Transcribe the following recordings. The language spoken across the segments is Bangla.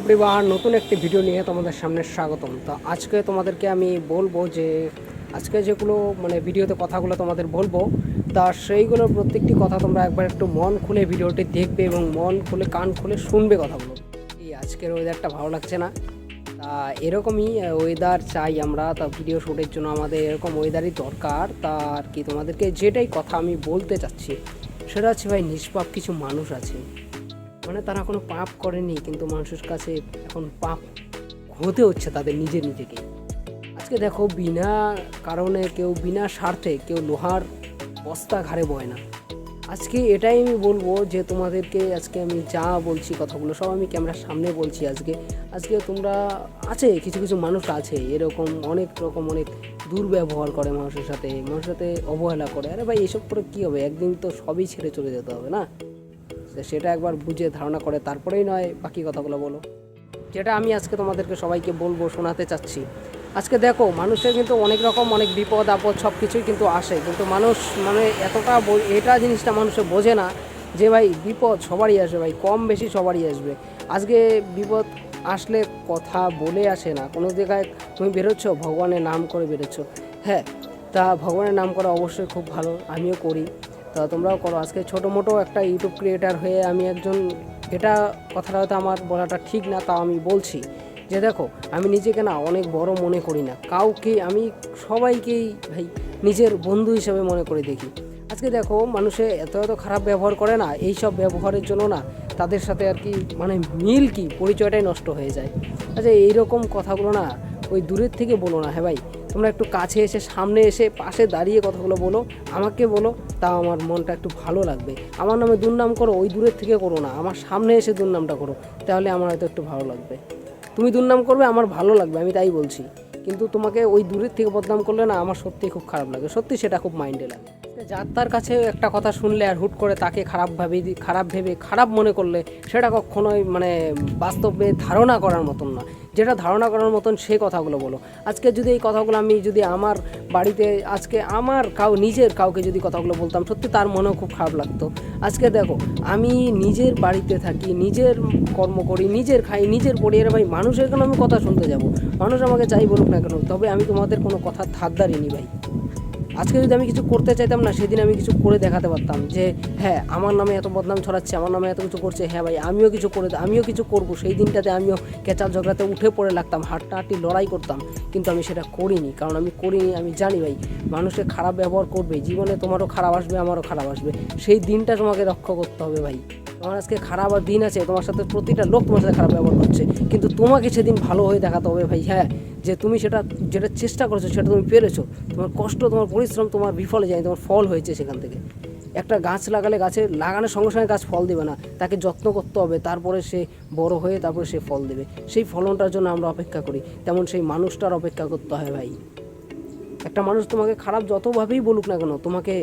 এভরিওয়ান নতুন একটি ভিডিও নিয়ে তোমাদের সামনে স্বাগতম। তো আজকে তোমাদেরকে আমি বলব যে, আজকে যেগুলো মানে ভিডিওতে কথাগুলো তোমাদের বলব, তা সেইগুলোর প্রত্যেকটি কথা তোমরা একবার একটু মন খুলে ভিডিওটি দেখবে এবং মন খুলে কান খুলে শুনবে কথাগুলো। এই আজকের ওয়েদারটা ভালো লাগছে না। তা এরকমই ওয়েদার চাই আমরা। তা ভিডিও শ্যুটের জন্য আমাদের এরকম ওয়েদারই দরকার। তা আর কি তোমাদেরকে যেটাই কথা আমি বলতে চাচ্ছি, সেটা হচ্ছে ভাই নিষ্পাপ কিছু মানুষ আছে মানে তারা কোনো পাপ করেনি, কিন্তু মানুষের কাছে এখন পাপ হতে হচ্ছে তাদের নিজের নিজেকে। আজকে দেখো বিনা কারণে কেউ, বিনা স্বার্থে কেউ লোহার বস্তা ঘাড়ে বয় না। আজকে এটাই আমি বলব যে তোমাদেরকে আজকে আমি যা বলছি, কথাগুলো সব আমি ক্যামেরার সামনে বলছি আজকে। আজকে তোমরা আছে, কিছু কিছু মানুষ আছে, এরকম অনেক রকম, অনেক দুর্ব্যবহার করে মানুষের সাথে মানুষের সাথে অবহেলা করে। আরে ভাই, এসব করে কী হবে? একদিন তো সবই ছেড়ে চলে যেতে হবে না? সেটা একবার বুঝে ধারণা করে তারপরেই নয় বাকি কথাগুলো বলো। যেটা আমি আজকে তোমাদেরকে সবাইকে বলব, শোনাতে চাচ্ছি। আজকে দেখো, মানুষের কিন্তু অনেক রকম অনেক বিপদ, আপদ সব কিছুই কিন্তু আসে। কিন্তু মানুষ মানে এতটা এটা জিনিসটা মানুষে বোঝে না যে ভাই বিপদ সবারই আসবে ভাই, কম বেশি সবারই আসবে। আজকে বিপদ আসলে কথা বলে আসে না। কোনো জায়গায় তুমি বেরোচ্ছ, ভগবানের নাম করে বেরোচ্ছ। হ্যাঁ তা ভগবানের নাম করা অবশ্যই খুব ভালো, আমিও করি। তা তোমরাও করো। আজকে ছোটো মোটো একটা ইউটিউব ক্রিয়েটার হয়ে আমি একজন, এটা কথাটা হয়তো আমার বলাটা ঠিক না, তাও আমি বলছি। যে দেখো, আমি নিজেকে না অনেক বড় মনে করি না। কাউকে আমি সবাইকেই ভাই নিজের বন্ধু হিসেবে মনে করে দেখি। আজকে দেখো, মানুষে এত এত খারাপ ব্যবহার করে না এই সব ব্যবহারের জন্য না তাদের সাথে আর কি মানে মিল কি, পরিচয়টাই নষ্ট হয়ে যায়। আচ্ছা এইরকম কথাগুলো না ওই দূরের থেকে বলো না হ্যাঁ ভাই? তোমরা একটু কাছে এসে, সামনে এসে, পাশে দাঁড়িয়ে কথাগুলো বলো। আমাকে বলো, তাও আমার মনটা একটু ভালো লাগবে। আমার নামে দুর্নাম করো, ওই দূরের থেকে করো না। আমার সামনে এসে দুর্নামটা করো, তাহলে আমার হয়তো একটু ভালো লাগবে। তুমি দুর্নাম করবে, আমার ভালো লাগবে, আমি তাই বলছি। কিন্তু তোমাকে ওই দূরের থেকে বদনাম করলে না, আমার সত্যি খুব খারাপ লাগে। সত্যি সেটা খুব মাইন্ডে লাগে। যার তার কাছে একটা কথা শুনলে আর হুট করে তাকে খারাপ ভাবে, খারাপ ভেবে, খারাপ মনে করলে, সেটা কখনোই মানে বাস্তবে ধারণা করার মতন না। যেটা ধারণা করার মতন সেই কথাগুলো বলো। আজকে যদি এই কথাগুলো আমি যদি আমার বাড়িতে, আজকে আমার কাউ, নিজের কাউকে যদি কথাগুলো বলতাম, সত্যি তার মনেও খুব খারাপ লাগতো। আজকে দেখো, আমি নিজের বাড়িতে থাকি, নিজের কর্ম করি, নিজের খাই, নিজের পড়ি পরিবারে ভাই, মানুষের কেন আমি কথা শুনতে যাব? মানুষ আমাকে চাই বলুক না কেন, তবে আমি তোমাদের কোনো কথা ধারদারিনি ভাই। আজকে যদি আমি কিছু করতে চাইতাম না, সেদিন আমি কিছু করে দেখাতে পারতাম যে হ্যাঁ আমার নামে এত বদনাম ছড়াচ্ছে, আমার নামে এত কিছু করছে হ্যাঁ ভাই, আমিও কিছু করে আমিও কিছু করব। সেই দিনটাতে আমিও কেচার ঝগড়াতে উঠে পড়ে লাগতাম হাট্টাহাটি লড়াই করতাম, কিন্তু আমি সেটা করিনি, কারণ আমি করিনি, আমি জানি ভাই, মানুষের খারাপ ব্যবহার করবে, জীবনে তোমারও খারাপ আসবে, আমারও খারাপ আসবে। সেই দিনটা তোমাকে রক্ষা করতে হবে ভাই। তোমার আজকে খারাপ আর দিন আছে, তোমার সাথে প্রতিটা লোক তোমার সাথে খারাপ ব্যবহার করছে, কিন্তু তোমাকে সেদিন ভালো হয়ে দেখাতে হবে ভাই হ্যাঁ যে তুমি সেটা, যেটা চেষ্টা করেছ, সেটা তুমি পেরেছ, তোমার কষ্ট তোমার পরিশ্রম তোমার বিফলে যায়নি তোমার ফল হয়েছে সেখান থেকে। একটা গাছ লাগালে গাছে লাগানোর সঙ্গে সঙ্গে গাছ ফল দেবে না। তাকে যত্ন করতে হবে, তারপরে সে বড় হয়ে তারপরে সে ফল দেবে। সেই ফলনটার জন্য আমরা অপেক্ষা করি। তেমন সেই মানুষটার অপেক্ষা করতে হয় ভাই। একটা মানুষ তোমাকে খারাপ যতভাবেই বলুক না কেন, তোমাকে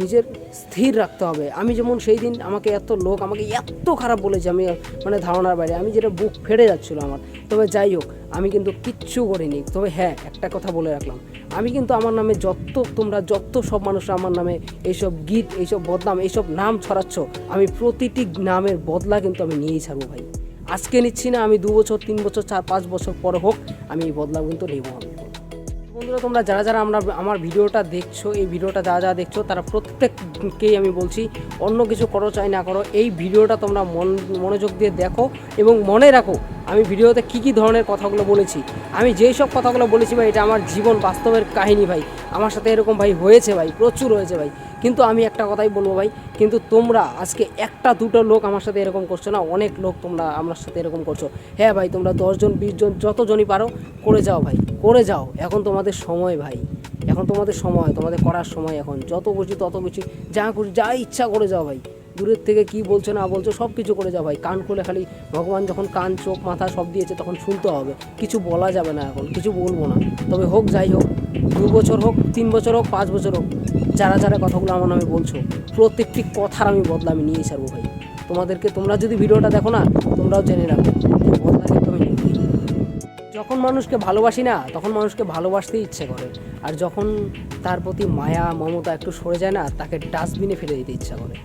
নিজের স্থির রাখতে হবে। আমি যেমন সেই দিন আমাকে এত লোক আমাকে এত খারাপ বলেছে আমি মানে ধারণার বাইরে, আমি যেটা বুক ফেড়ে যাচ্ছিল আমার। তবে যাই হোক, আমি কিন্তু কিচ্ছু করিনি। তবে হ্যাঁ একটা কথা বলে রাখলাম। আমি কিন্তু আমার নামে যত, তোমরা যত সব মানুষরা আমার নামে এইসব গীত, এইসব বদনাম, এইসব নাম ছড়াচ্ছ, আমি প্রতিটি নামের বদলা কিন্তু আমি নিয়েই ছাড়বো ভাই। আজকে নিচ্ছি না, আমি দু বছর, তিন বছর, চার, পাঁচ বছর পরে হোক, আমি এই বদলাম কিন্তু নেব আমি। বন্ধুরা, তোমরা যারা যারা আমরা আমার ভিডিওটা দেখছ, এই ভিডিওটা যারা যারা দেখছ, তারা প্রত্যেককেই আমি বলছি, অন্য কিছু করো, চাই না করো, এই ভিডিওটা তোমরা মন, মনোযোগ দিয়ে দেখো এবং মনে রাখো আমি ভিডিওতে কী কী ধরনের কথাগুলো বলেছি, আমি যেই সব কথাগুলো বলেছি ভাই, এটা আমার জীবন বাস্তবের কাহিনী ভাই। আমার সাথে এরকম ভাই হয়েছে ভাই, প্রচুর হয়েছে ভাই। কিন্তু আমি একটা কথাই বলব ভাই, কিন্তু তোমরা আজকে একটা দুটো লোক আমার সাথে এরকম করছ না, অনেক লোক তোমরা আমার সাথে এরকম করছ। হ্যাঁ ভাই, তোমরা দশজন বিশজন যতজনই পারো, করে যাও ভাই, করে যাও। এখন তোমাদের সময় ভাই, এখন তোমাদের সময়, তোমাদের করার সময় এখন। যত খুশি তত খুশি, যা খুশি, যা ইচ্ছা করে যাও ভাই। দূরের থেকে কি বলছো, না বলছো সব কিছু করে যাও ভাই। কান খুলে খালি ভগবান যখন কান, চোখ, মাথা সব দিয়েছে, তখন শুনতে হবে। কিছু বলা যাবে না এখন, কিছু বলব না। তবে হোক, যাই হোক, দু বছর হোক, তিন বছর হোক, পাঁচ বছর হোক, যারা যারা কথাগুলো আমার নামে বলছো, প্রত্যেকটি কথার আমি বদলা আমি নিয়েই ছাড়বো ভাই। তোমাদেরকে তোমরা যদি ভিডিওটা দেখো না, তোমরাও জেনে রাখো যে যখন মানুষকে ভালোবাসি না, তখন মানুষকে ভালোবাসতেই ইচ্ছে করে। আর যখন তার প্রতি মায়া, মমতা একটু সরে যায় না, তাকে ডাস্টবিনে ফেলে দিতে ইচ্ছা করে।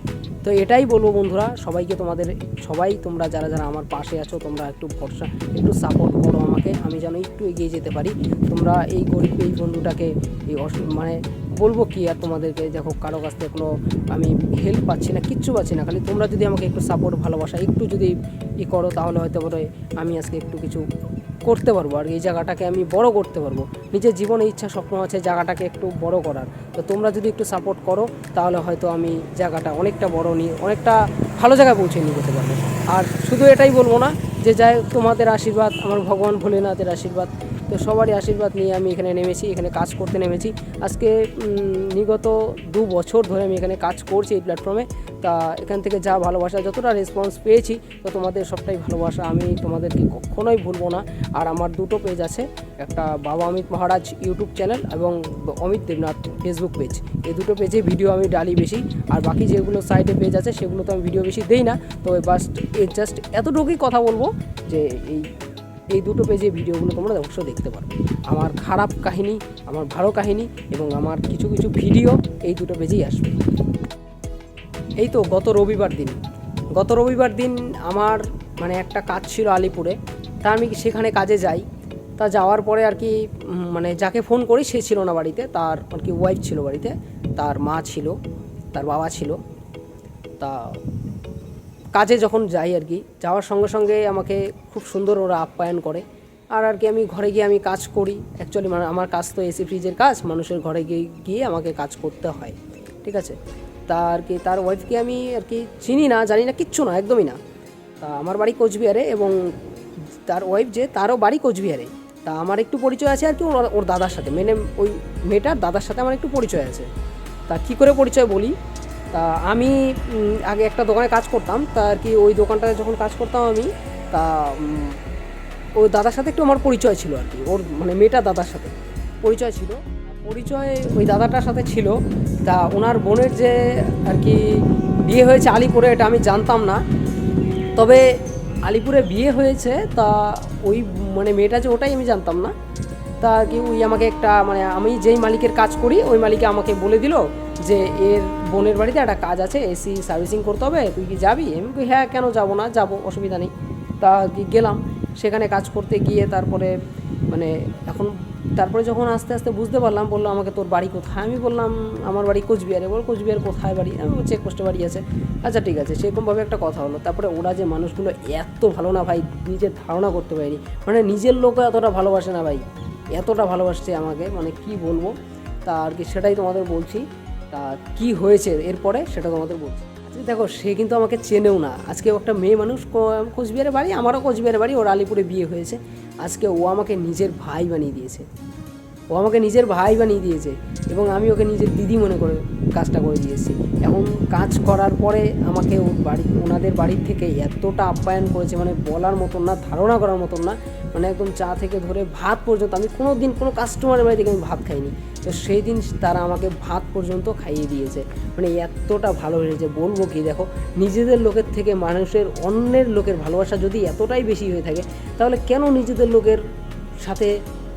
তো এটাই বলব বন্ধুরা, সবাইকে তোমাদের, সবাই তোমরা যারা যারা আমার পাশে আছো, তোমরা একটু ভরসা, একটু সাপোর্ট করো আমাকে, আমি যেন একটু এগিয়ে যেতে পারি। তোমরা এই গরিব এই বন্ধুটাকে, এই মানে বলব কি আর তোমাদেরকে, দেখো কারও কাছ থেকে কোনো আমি হেল্প পাচ্ছি না, কিচ্ছু পাচ্ছি না, খালি তোমরা যদি আমাকে একটু সাপোর্ট ভালোবাসা, একটু যদি ই করো, তাহলে হয়তো আমি আজকে একটু কিছু করতে পারব আর এই জায়গাটাকে আমি বড় করতে পারব। নিজের জীবনে ইচ্ছা, স্বপ্ন আছে জায়গাটাকে একটু বড় করার। তো তোমরা যদি একটু সাপোর্ট করো, তাহলে হয়তো আমি জায়গাটা অনেকটা বড় নিয়ে, অনেকটা ভালো জায়গায় পৌঁছে নিয়ে যেতে পারব। আর শুধু এটাই বলব না যে যাই তোমাদের আশীর্বাদ, আমার ভগবান ভোলেনাথের আশীর্বাদ। তো সবারই আশীর্বাদ নিয়ে আমি এখানে নেমেছি, এখানে কাজ করতে নেমেছি। আজকে বিগত দু বছর ধরে আমি এখানে কাজ করছি এই প্ল্যাটফর্মে তা এখান থেকে যা ভালোবাসা, যতটা রেসপন্স পেয়েছি, তো তোমাদের সবটাই ভালোবাসা। আমি তোমাদেরকে কখনোই ভুলবো না। আর আমার দুটো পেজ আছে, একটা বাবা অমিত মহারাজ ইউটিউব চ্যানেল এবং অমিত দেবনাথ ফেসবুক পেজ এই দুটো পেজে ভিডিও আমি ডালি বেশি। আর বাকি যেগুলো সাইডে পেজ আছে, সেগুলো তো আমি ভিডিও বেশি দেই না। তো বাস্ট জাস্ট এতটুকুই কথা বলব যে এই এই দুটো পেজে ভিডিওগুলো তোমরা অবশ্যই দেখতে পারো। আমার খারাপ কাহিনী, আমার ভালো কাহিনী এবং আমার কিছু কিছু ভিডিও এই দুটো পেজেই আসবে। এই তো গত রবিবার দিন। গত রবিবার দিন আমার মানে একটা কাজ ছিল আলিপুরে। তা আমি সেখানে কাজে যাই। তা যাওয়ার পরে আর কি মানে যাকে ফোন করি সে ছিল না বাড়িতে। তার আর কি ওয়াইফ ছিল বাড়িতে। তার মা ছিল, তার বাবা ছিল। তা কাজে যখন যাই আর কি, যাওয়ার সঙ্গে সঙ্গে আমাকে খুব সুন্দর ওরা আপ্যায়ন করে। আর আর কি আমি ঘরে গিয়ে আমি কাজ করি। অ্যাকচুয়ালি মানে আমার কাজ তো এসি ফ্রিজের কাজ, মানুষের ঘরে গিয়ে গিয়ে আমাকে কাজ করতে হয়। ঠিক আছে? তা আর কি, তার ওয়াইফকে আমি আর কি চিনি না, জানি না, কিচ্ছু না, একদমই না। তা আমার বাড়ি কোচবিহারে এবং তার ওয়াইফ যে, তারও বাড়ি কোচবিহারে। তা আমার একটু পরিচয় আছে আর কি, ওর ওর দাদার সাথে। মেনে ওই মেয়েটার দাদার সাথে আমার একটু পরিচয় আছে। তা কী করে পরিচয় বলি? তা আমি আগে একটা দোকানে কাজ করতাম, তা আর কি ওই দোকানটায় যখন কাজ করতাম আমি, তা ওই দাদার সাথে একটু আমার পরিচয় ছিল আর কি, ওর মানে মেয়েটা দাদার সাথে পরিচয় ছিল। পরিচয় ওই দাদাটার সাথে ছিল, তা ওনার বোনের যে আর কি বিয়ে হয়েছে আলিপুরে, এটা আমি জানতাম না। তবে আলিপুরে বিয়ে হয়েছে, তা ওই মানে মেয়েটা যে ওটাই আমি জানতাম না। তা আর কি ওই আমাকে একটা মানে আমি যেই মালিকের কাজ করি, ওই মালিকে আমাকে বলে দিল যে এর বোনের বাড়িতে একটা কাজ আছে এসি সার্ভিসিং করতে হবে তুই কি যাবি? আমি কই, হ্যাঁ কেন যাব না? যাব অসুবিধা নেই। তা কি গেলাম সেখানে কাজ করতে গিয়ে তারপরে মানে এখন তারপরে যখন আস্তে আস্তে বুঝতে পারলাম বলল আমাকে তোর বাড়ি কোথায়? আমি বললাম আমার বাড়ি কোচবিহারে। বল কোচবিহার কোথায় বাড়ি? আমি চেক পোস্টে বাড়ি আছে। আচ্ছা ঠিক আছে সেরকমভাবে একটা কথা হলো। তারপরে ওরা যে মানুষগুলো এত ভালো না ভাই নিজের ধারণা করতে পারিনি। মানে নিজের লোকও এতটা ভালোবাসে না ভাই এতটা ভালোবাসছে আমাকে মানে কি বলব? তা আর কি সেটাই তোমাদের বলছি। তা কি হয়েছে এরপরে সেটা তোমাদের বলছি। আজকে দেখো, সে কিন্তু আমাকে চেনেও না। আজকে একটা মেয়ে মানুষ কোচবিহারে বাড়ি, আমারও কোচবিহারে বাড়ি, ওর আলিপুরে বিয়ে হয়েছে। আজকে ও আমাকে নিজের ভাই বানিয়ে দিয়েছে। ও আমাকে নিজের ভাই বানিয়ে দিয়েছে এবং আমি ওকে নিজের দিদি মনে করে কাজটা করে দিয়েছি। এখন কাজ করার পরে আমাকে ওর বাড়ি, ওনাদের বাড়ির থেকে এতটা আপ্যায়ন করেছে মানে বলার মতন না, ধারণা করার মতন না মানে একদম চা থেকে ধরে ভাত পর্যন্ত আমি কোনো দিন কোনো কাস্টমারের বাড়ি থেকে আমি ভাত খাইনি। তো সেই দিন তারা আমাকে ভাত পর্যন্ত খাইয়ে দিয়েছে। মানে এতটা ভালো হয়েছে, বলব কি দেখো, নিজেদের লোকের থেকে মানুষের অন্যের লোকের ভালোবাসা যদি এতটাই বেশি হয়ে থাকে, তাহলে কেন নিজেদের লোকের সাথে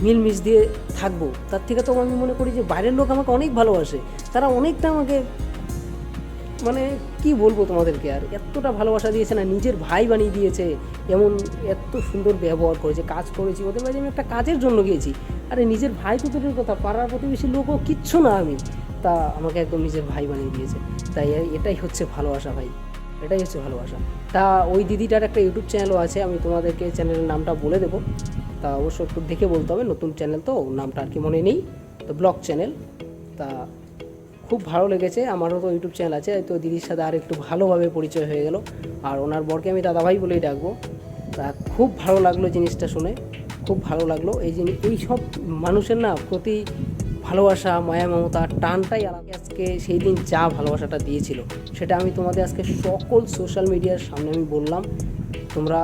মিলমিশ দিয়ে থাকব। তার থেকে তো আমি মনে করি যে বাইরের লোক আমাকে অনেক ভালোবাসে। তারা অনেকটা আমাকে মানে কি বলব তোমাদেরকে আর? এতটা ভালোবাসা দিয়েছে না, নিজের ভাই বানিয়ে দিয়েছে। এমন এত সুন্দর ব্যবহার করেছে, কাজ করেছি। ওদের বাড়ি আমি একটা কাজের জন্য গিয়েছি। আরে নিজের ভাই তো দূরের কথা, পাড়ার প্রতিবেশী লোকও কিচ্ছু না আমি। তা আমাকে একদম নিজের ভাই বানিয়ে দিয়েছে। তাই এটাই হচ্ছে ভালোবাসা ভাই। এটাই হচ্ছে ভালোবাসা। তা ওই দিদিটার একটা ইউটিউব চ্যানেলও আছে, আমি তোমাদেরকে চ্যানেলের নামটা বলে দেবো। তা অবশ্য একটু দেখে বলতে হবে, নতুন চ্যানেল তো, নামটা আর কি মনে নেই। তো ব্লগ চ্যানেল তা খুব ভালো লেগেছে, আমারও তো ইউটিউব চ্যানেল আছে, তো দিদির সাথে আর একটু ভালোভাবে পরিচয় হয়ে গেল। আর ওনার বরকে আমি দাদাভাই বলেই ডাকবো। তা খুব ভালো লাগল জিনিসটা শুনে, খুব ভালো লাগল। এই জিনিস এই সব মানুষের না প্রতি ভালোবাসা, মায়া, মমতা, টানটাই আলাদা। আজকে সেই দিন যা ভালোবাসাটা দিয়েছিল, সেটা আমি তোমাদের আজকে সকল সোশ্যাল মিডিয়ার সামনে আমি বললাম। তোমরা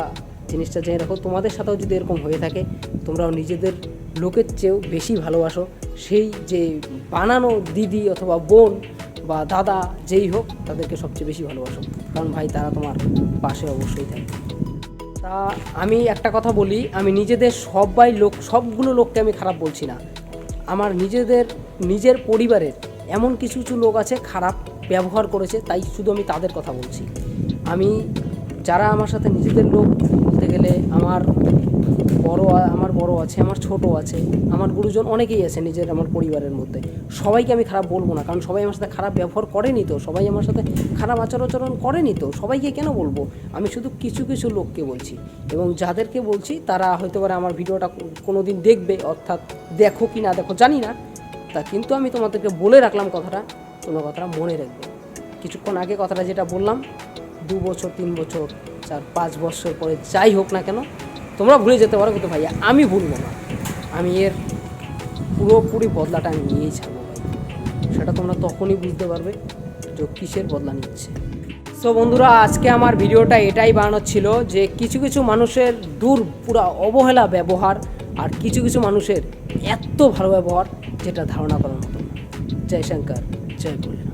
জিনিসটা জেনে রাখো। তোমাদের সাথেও যদি এরকম হয়ে থাকে, তোমরাও নিজেদের লোকের চেয়েও বেশি ভালোবাসো। সেই যে বানানো দিদি অথবা বোন বা দাদা যেই হোক, তাদেরকে সবচেয়ে বেশি ভালোবাসো। কারণ ভাই, তারা তোমার পাশে অবশ্যই থাকে। তা আমি একটা কথা বলি, আমি নিজেদের সবাই লোক, সবগুলো লোককে আমি খারাপ বলছি না। আমার নিজেদের, নিজের পরিবারের এমন কিছু কিছু লোক আছে খারাপ ব্যবহার করেছে, তাই শুধু আমি তাদের কথা বলছি। আমি, যারা আমার সাথে নিজেদের লোক গেলে আমার বড় আমার বড় আছে, আমার ছোট আছে, আমার গুরুজন অনেকেই আছে নিজের, আমার পরিবারের মধ্যে। সবাইকে আমি খারাপ বলব না, কারণ সবাই আমার সাথে খারাপ ব্যবহার করেনি তো, সবাই আমার সাথে খারাপ আচার আচরণ করেনি তো, সবাইকে কেন বলব? আমি শুধু কিছু কিছু লোককে বলছি এবং যাদেরকে বলছি, তারা হয়তো পারে আমার ভিডিওটা কোনো দিন দেখবে, অর্থাৎ দেখো কি না দেখো, জানি না। তা কিন্তু আমি তোমাদেরকে বলে রাখলাম কথাটা, তোমরা কথাটা মনে রাখবে কিছুক্ষণ আগে কথাটা যেটা বললাম, দু বছর, তিন বছর চার, পাঁচ বছর পরে যাই হোক না কেন, তোমরা ভুলে যেতে পারো কিন্তু ভাইয়া, আমি ভুলবো না। আমি এর পুরোপুরি বদলাটা আমি নিয়েই ছাড়বো সেটা তোমরা তখনই বুঝতে পারবে যে কিসের বদলা নিচ্ছে। সো বন্ধুরা, আজকে আমার ভিডিওটা এটাই বানানোর ছিল যে কিছু কিছু মানুষের দূর পুরা অবহেলা ব্যবহার আর কিছু কিছু মানুষের এত ভালো ব্যবহার, যেটা ধারণা করার মতো। জয় শঙ্কর, জয় ভোলেনাথ